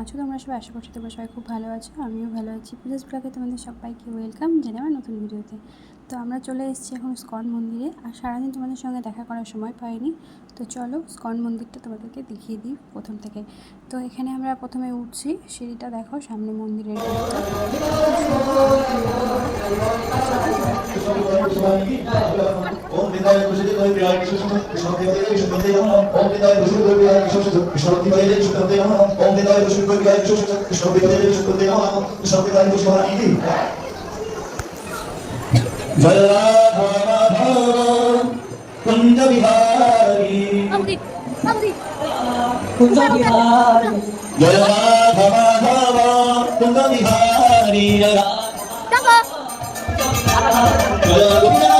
আছো? তোমরা সবাই আশা করছি তোমরা সবাই খুব ভালো আছো, আমিও ভালো আছি। প্লিজ ব্লগে তোমাদের সবাইকে ওয়েলকাম জেনে আমার নতুন ভিডিওতে। তো আমরা চলে এসেছি এখন স্কন মন্দিরে, আর সারাদিন তোমাদের সঙ্গে দেখা করার সময় পাইনি। তো চলো স্কন মন্দিরটা তোমাদেরকে দেখিয়ে দিই প্রথম থেকে। তো এখানে আমরা প্রথমে উঠছি, সিঁড়িটা দেখো, সামনে মন্দিরের ओम विदाय कुशली कोई प्रिय कृष्ण विष्णुदेव देव विष्णुदेव नमः ओम विदाय कुशली कोई प्रिय कृष्ण विष्णुदेव देव विष्णुदेव नमः ओम विदाय कुशली कोई प्रिय कृष्ण विष्णुदेव देव विष्णुदेव नमः विष्णुदेव देव विष्णुदेव नमः जय राधा भव कुंज विहारी कुंज विहारी जय राधा भव कुंज विहारी जय राधा जय गोविंद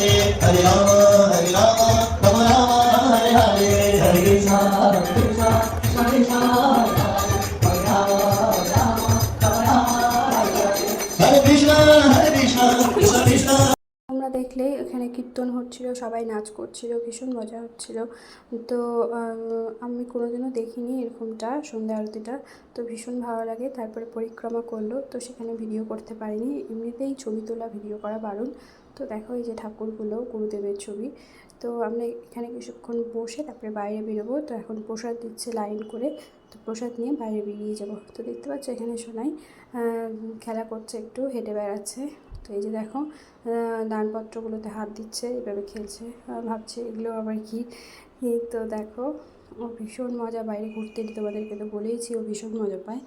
हरे हरे हरे राम हरे राम দেখলে এখানে কীর্তন হচ্ছিল, সবাই নাচ করছিল, ভীষণ মজা হচ্ছিল। তো আমি কোনোদিনও দেখিনি এরকমটা, সন্ধ্যা আরতিটা। তো ভীষণ ভালো লাগে, তারপরে পরিক্রমা করল, তো সেখানে ভিডিও করতে পারিনি। এমনিতেই ছবি তোলা, ভিডিও করা বারণ তো দেখো এই যে ঠাকুরগুলো, গুরুদেবের ছবি। তো আমরা এখানে কিছুক্ষণ বসে তারপরে বাইরে বেরোবো। তো এখন প্রসাদ দিচ্ছে লাইন করে, তো প্রসাদ নিয়ে বাইরে বেরিয়ে যাব। তো দেখতে পাচ্ছ এখানে সোনাই খেলা করছে, একটু হেঁটে বেড়াচ্ছে। এই যে দেখো দানপত্রগুলোতে হাত দিচ্ছে, এভাবে খেলছে। ভাবছে এগুলো আবার কি? তো দেখো, ও ভীষণ মজা, বাইরে ঘুরতে তোমাদেরকে তো বলেইছি ও ভীষণ মজা পায়।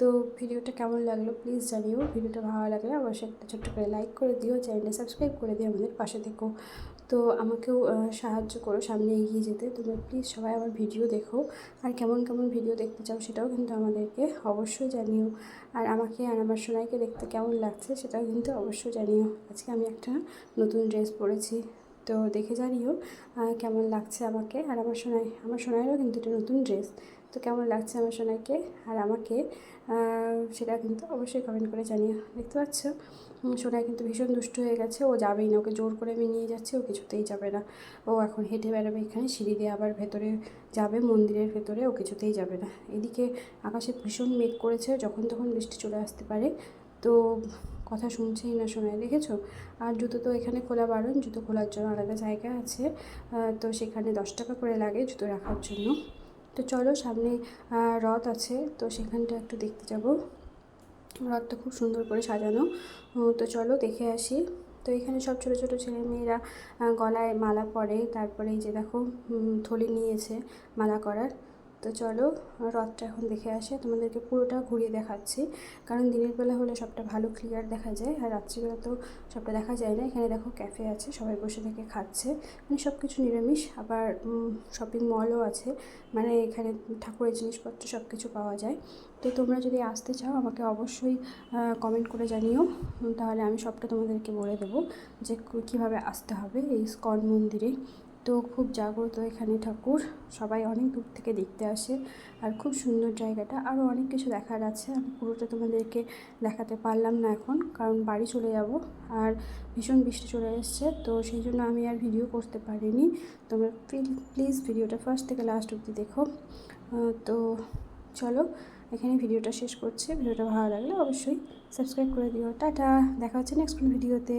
তো ভিডিওটা কেমন লাগল প্লিজ জানিও। ভিডিওটা ভালো লাগলে অবশ্যই একটা ছোট্ট করে লাইক করে দিও চ্যানেলটা সাবস্ক্রাইব করে দিও আমাদের পাশে থেকো। তো আমাকেও সাহায্য করো সামনে এগিয়ে যেতে। তোমরা প্লিজ সবাই আমার ভিডিও দেখো। আর কেমন কেমন ভিডিও দেখতে চাও সেটাও কিন্তু আমাদেরকে অবশ্যই জানিও। আর আমাকে আর আমার সোনাইকে দেখতে কেমন লাগছে সেটাও কিন্তু অবশ্যই জানিও। আজকে আমি একটা নতুন ড্রেস পরেছি। তো দেখে জানিও কেমন লাগছে আমাকে? আর আমার সোনাই, আমার সোনাইয়েরও কিন্তু এটা নতুন ড্রেস। তো কেমন লাগছে আমার সোনাইকে আর আমাকে? সেটা কিন্তু অবশ্যই কমেন্ট করে জানিও। দেখতে পাচ্ছ? সোনাই কিন্তু ভীষণ দুষ্ট হয়ে গেছে। ও যাবেই না, ওকে জোর করে আমি নিয়ে যাচ্ছি, ও কিছুতেই যাবে না। ও এখন হেঁটে বেড়াবে এখানে, সিঁড়ি দিয়ে আবার ভেতরে যাবে, মন্দিরের ভেতরে, ও কিছুতেই যাবে না। এদিকে আকাশে ভীষণ মেঘ করেছে, যখন তখন বৃষ্টি চলে আসতে পারে। তো কথা শুনছেই না শোনায় দেখেছ? আর জুতো তো এখানে খোলা বারণ, জুতো খোলার জন্য আলাদা জায়গা আছে। তো সেখানে দশ টাকা করে লাগে জুতো রাখার জন্য। তো চলো সামনে রথ আছে, তো সেখানটা একটু দেখতে যাব। রথটা খুব সুন্দর করে সাজানো। তো চলো দেখে আসি। তো এখানে সব ছোটো ছোটো ছেলেমেয়েরা গলায় মালা পরে, তারপরে এই যে দেখো থলি নিয়েছে মালা করার। তো চলো, রথটা এখন দেখে আসে। তোমাদেরকে পুরোটা ঘুরিয়ে দেখাচ্ছি। কারণ দিনের বেলা হলে সবটা ভালো ক্লিয়ার দেখা যায়, আর রাত্রিবেলা তো সবটা দেখা যায় না। এখানে দেখো ক্যাফে আছে, সবাই বসে থেকে খাচ্ছে। মানে সব কিছু নিরামিষ, আবার শপিং মলও আছে। মানে এখানে ঠাকুরের জিনিসপত্র সব কিছু পাওয়া যায়। তো তোমরা যদি আসতে চাও, আমাকে অবশ্যই কমেন্ট করে জানিও। তাহলে আমি সবটা তোমাদেরকে বলে দেবো যে কীভাবে আসতে হবে এই স্কন মন্দিরে। তো খুব জাগ্রত এখানে ঠাকুর। সবাই অনেক দূর থেকে দেখতে আসে আর খুব সুন্দর জায়গাটা। আরও অনেক কিছু দেখার আছে। আমি পুরোটা তোমাদেরকে দেখাতে পারলাম না এখন, কারণ বাড়ি চলে যাব আর ভীষণ বৃষ্টি চলে এসছে, তো সেই জন্য আমি আর ভিডিও করতে পারিনি। তোমরা প্লিজ ভিডিওটা ফার্স্ট থেকে লাস্ট অবধি দেখো। তো চলো, এখানে ভিডিওটা শেষ করছি। ভিডিওটা ভালো লাগলে অবশ্যই সাবস্ক্রাইব করে দিও। টাটা, দেখা হচ্ছে নেক্সট ভিডিওতে।